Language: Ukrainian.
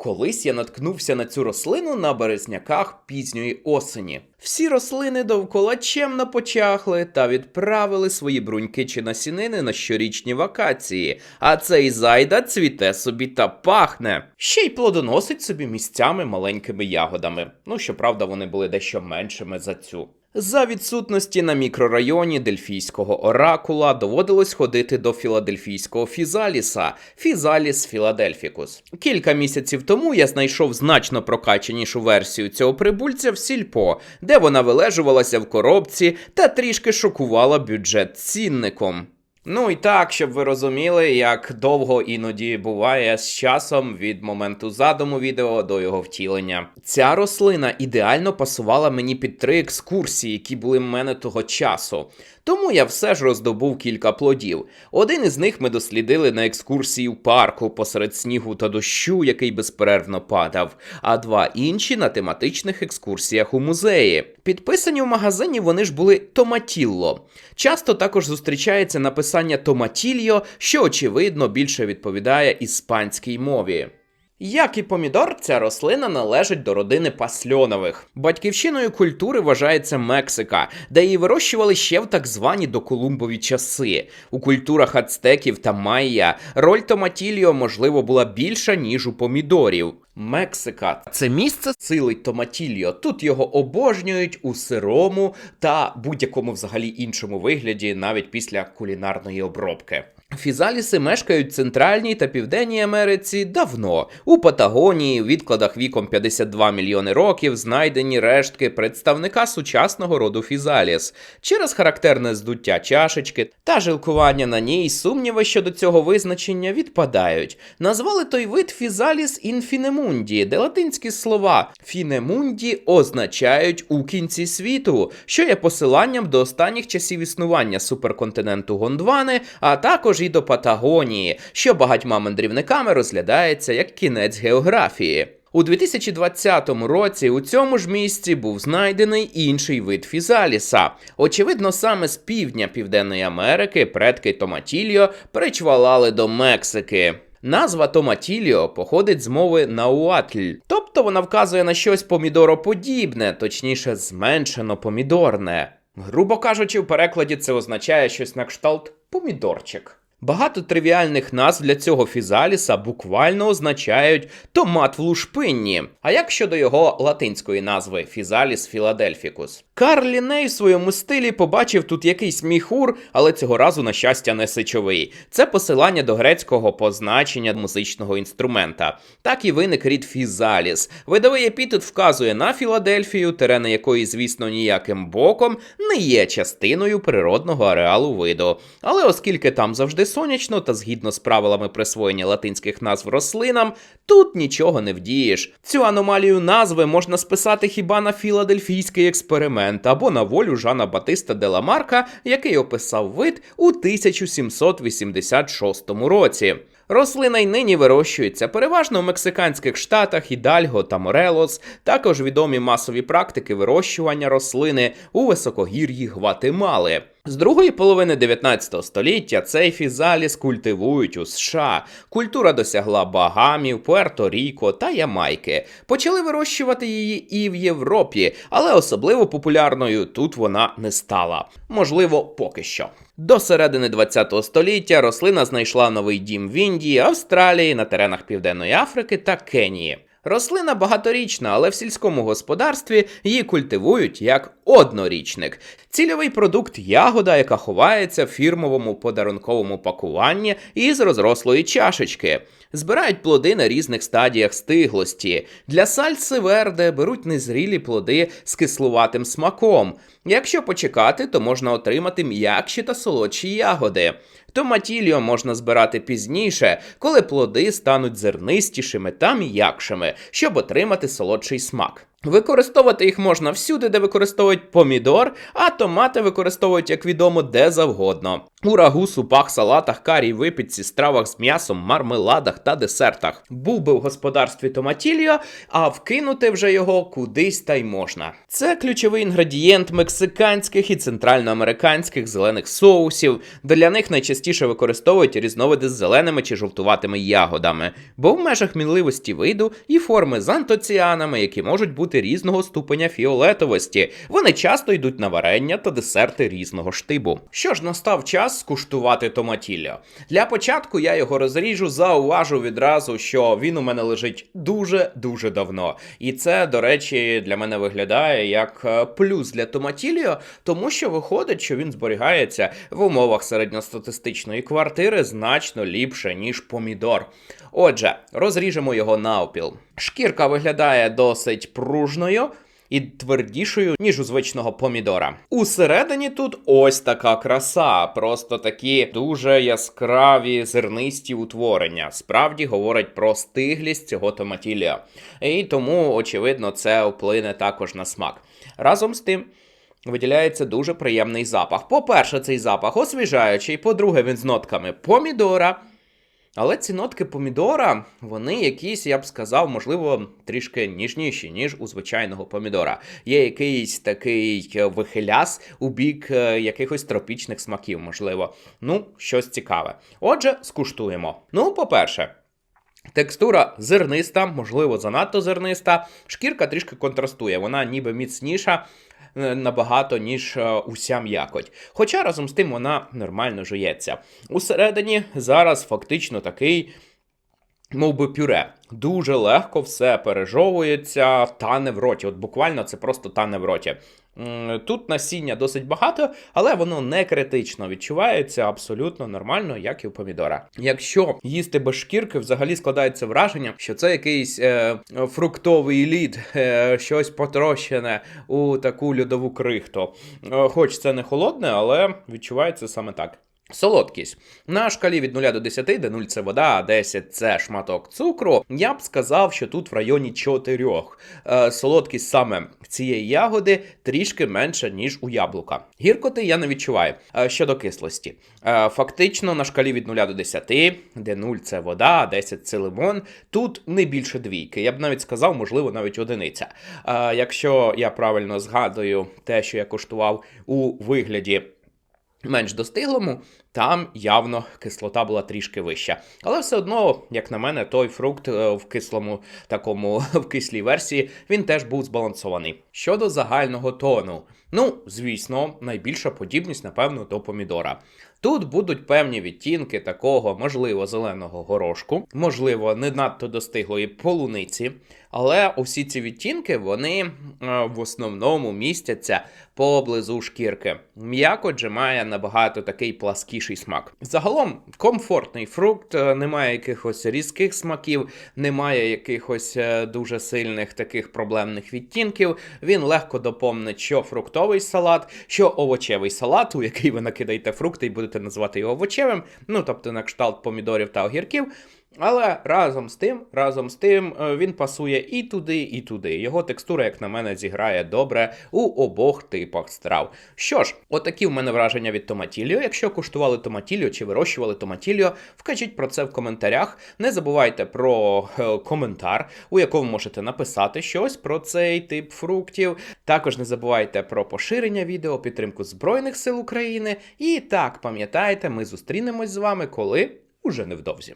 Колись я наткнувся на цю рослину на березняках пізньої осені. Всі рослини довкола чемно почахли та відправили свої бруньки чи насінини на щорічні вакації, а цей зайда цвіте собі та пахне. Ще й плодоносить собі місцями маленькими ягодами. Ну, щоправда, вони були дещо меншими за цю. За відсутності на мікрорайоні Дельфійського оракула доводилось ходити до філадельфійського фізаліса Фізаліс Філадельфікус. Кілька місяців тому я знайшов значно прокачанішу версію цього прибульця в сільпо, де вона вилежувалася в коробці та трішки шокувала бюджет цінником. Ну і так, щоб ви розуміли, як довго іноді буває з часом від моменту задуму відео до його втілення. Ця рослина ідеально пасувала мені під три екскурсії, які були в мене того часу. Тому я все ж роздобув кілька плодів. Один із них ми дослідили на екскурсії в парку посеред снігу та дощу, який безперервно падав, а два інші на тематичних екскурсіях у музеї. Підписані в магазині вони ж були томатілло. Часто також зустрічається написання томатільо, що очевидно більше відповідає іспанській мові. Як і помідор, ця рослина належить до родини пасльонових. Батьківщиною культури вважається Мексика, де її вирощували ще в так звані доколумбові часи. У культурах ацтеків та майя роль томатіліо, можливо, була більша, ніж у помідорів. Мексика це місце силить томатільо. Тут його обожнюють у сирому та будь-якому взагалі іншому вигляді, навіть після кулінарної обробки. Фізаліси мешкають в Центральній та Південній Америці давно. У Патагонії, у відкладах віком 52 мільйони років, знайдені рештки представника сучасного роду фізаліс. Через характерне здуття чашечки та жилкування на ній сумніви щодо цього визначення відпадають. Назвали той вид фізаліс інфінемунді, де латинські слова фінемунді означають у кінці світу, що є посиланням до останніх часів існування суперконтиненту Гондвани, а також і до Патагонії, що багатьма мандрівниками розглядається як кінець географії. У 2020 році у цьому ж місці був знайдений інший вид фізаліса. Очевидно, саме з півдня Південної Америки предки Томатільо причвалали до Мексики. Назва Томатіліо походить з мови науатль, тобто вона вказує на щось помідороподібне, точніше, зменшено помідорне. Грубо кажучи, в перекладі це означає щось на кшталт помідорчик. Багато тривіальних назв для цього фізаліса буквально означають томат в лушпинні. А як щодо його латинської назви фізаліс філадельфікус? Карл Ліней в своєму стилі побачив тут якийсь міхур, але цього разу, на щастя, не сичовий. Це посилання до грецького позначення музичного інструмента. Так і виник рід фізаліс. Видовий епітет вказує на Філадельфію, терени якої, звісно, ніяким боком не є частиною природного ареалу виду. Але оскільки там завжди сонячно та згідно з правилами присвоєння латинських назв рослинам, тут нічого не вдієш. Цю аномалію назви можна списати хіба на філадельфійський експеримент або на волю Жана Батиста де Ламарка, який описав вид у 1786 році. Рослина й нині вирощується переважно в мексиканських штатах Ідальго та Морелос, також відомі масові практики вирощування рослини у високогір'ї Гватемали. З другої половини 19 століття цей фізаліс культивують у США. Культура досягла Багамів, Пуерто-Ріко та Ямайки. Почали вирощувати її і в Європі, але особливо популярною тут вона не стала. Можливо, поки що. До середини 20 століття рослина знайшла новий дім в Індії, Австралії, на теренах Південної Африки та Кенії. Рослина багаторічна, але в сільському господарстві її культивують як однорічник. Цільовий продукт ягода, яка ховається в фірмовому подарунковому пакуванні із розрослої чашечки. Збирають плоди на різних стадіях стиглості. Для сальси верде беруть незрілі плоди з кислуватим смаком. Якщо почекати, то можна отримати м'якші та солодші ягоди. Томатіліо можна збирати пізніше, коли плоди стануть зернистішими та м'якшими, щоб отримати солодший смак. Використовувати їх можна всюди, де використовують помідор, а томати використовують, як відомо, де завгодно. У рагу, супах, салатах, карі, випічці, стравах з м'ясом, мармеладах та десертах. Був би в господарстві томатіліо, а вкинути вже його кудись та й можна. Це ключовий інгредієнт мексиканських і центральноамериканських зелених соусів. Для них найчастіше частіше використовують різновиди з зеленими чи жовтуватими ягодами, бо в межах мінливості виду і форми з антоціанами, які можуть бути різного ступеня фіолетовості. Вони часто йдуть на варення та десерти різного штибу. Що ж, настав час скуштувати томатілло. Для початку я його розріжу, зауважу відразу, що він у мене лежить дуже дуже давно. І це, до речі, для мене виглядає як е, плюс для томатіліо, тому що виходить, що він зберігається в умовах середньостатистичної квартири значно ліпше, ніж помідор. Отже, розріжемо його навпіл. Шкірка виглядає досить пружною. І твердішою, ніж у звичного помідора. Усередині тут ось така краса, просто такі дуже яскраві зернисті утворення. Справді говорить про стиглість цього томатілля. І тому, очевидно, це вплине також на смак. Разом з тим. Виділяється дуже приємний запах. По-перше, цей запах освіжаючий, по-друге, він з нотками помідора. Але ці нотки помідора, вони якісь, я б сказав, можливо, трішки ніжніші, ніж у звичайного помідора. Є якийсь такий е, вихиляс у бік е, якихось тропічних смаків, можливо. Ну, щось цікаве. Отже, скуштуємо. Ну, по-перше. Текстура зерниста, можливо, занадто зерниста. Шкірка трішки контрастує, вона ніби міцніша набагато, ніж е, уся м'якоть. Хоча разом з тим вона нормально жується. Усередині зараз фактично такий. Мов би пюре. Дуже легко все пережовується, тане в роті. От буквально це просто тане в роті. Тут насіння досить багато, але воно не критично відчувається абсолютно нормально, як і у помідора. Якщо їсти без шкірки, взагалі складається враження, що це якийсь е, фруктовий лід, е, щось потрощене у таку льодову крихту. Е, хоч це не холодне, але відчувається саме так. Солодкість. На шкалі від 0 до 10, де 0 це вода, а 10 це шматок цукру. Я б сказав, що тут в районі 4. Е, солодкість саме цієї ягоди трішки менша, ніж у яблука. Гіркоти я не відчуваю. Е, щодо кислості. Е, фактично на шкалі від 0 до 10, де 0 це вода, а 10 це лимон. Тут не більше двійки. Я б навіть сказав, можливо, навіть одиниця. Якщо я правильно згадую те, що я коштував у вигляді менш достиглому, там явно кислота була трішки вища. Але все одно, як на мене, той фрукт е, в кислому такому в кислій версії він теж був збалансований. Щодо загального тону, ну звісно, найбільша подібність, напевно, до помідора. Тут будуть певні відтінки такого, можливо, зеленого горошку, можливо, не надто достиглої полуниці, але усі ці відтінки вони е, в основному містяться поблизу шкірки. М'якоть же має набагато такий пласкіший смак. Загалом комфортний фрукт, е, немає якихось різких смаків, немає якихось е, дуже сильних таких проблемних відтінків. Він легко доповнить що фруктовий салат, що овочевий салат, у який ви накидаєте фрукти і будете називати його овочевим, ну тобто на кшталт помідорів та огірків. Але разом з тим, разом з тим, е, він пасує і туди, і туди. Його текстура, як на мене, зіграє добре у обох типах страв. Що ж, отакі в мене враження від томатіліо. Якщо куштували томатіліо чи вирощували томатіліо, вкажіть про це в коментарях. Не забувайте про е, коментар, у якому можете написати щось про цей тип фруктів. Також не забувайте про поширення відео, підтримку Збройних сил України. І так, пам'ятайте, ми зустрінемось з вами, коли уже невдовзі.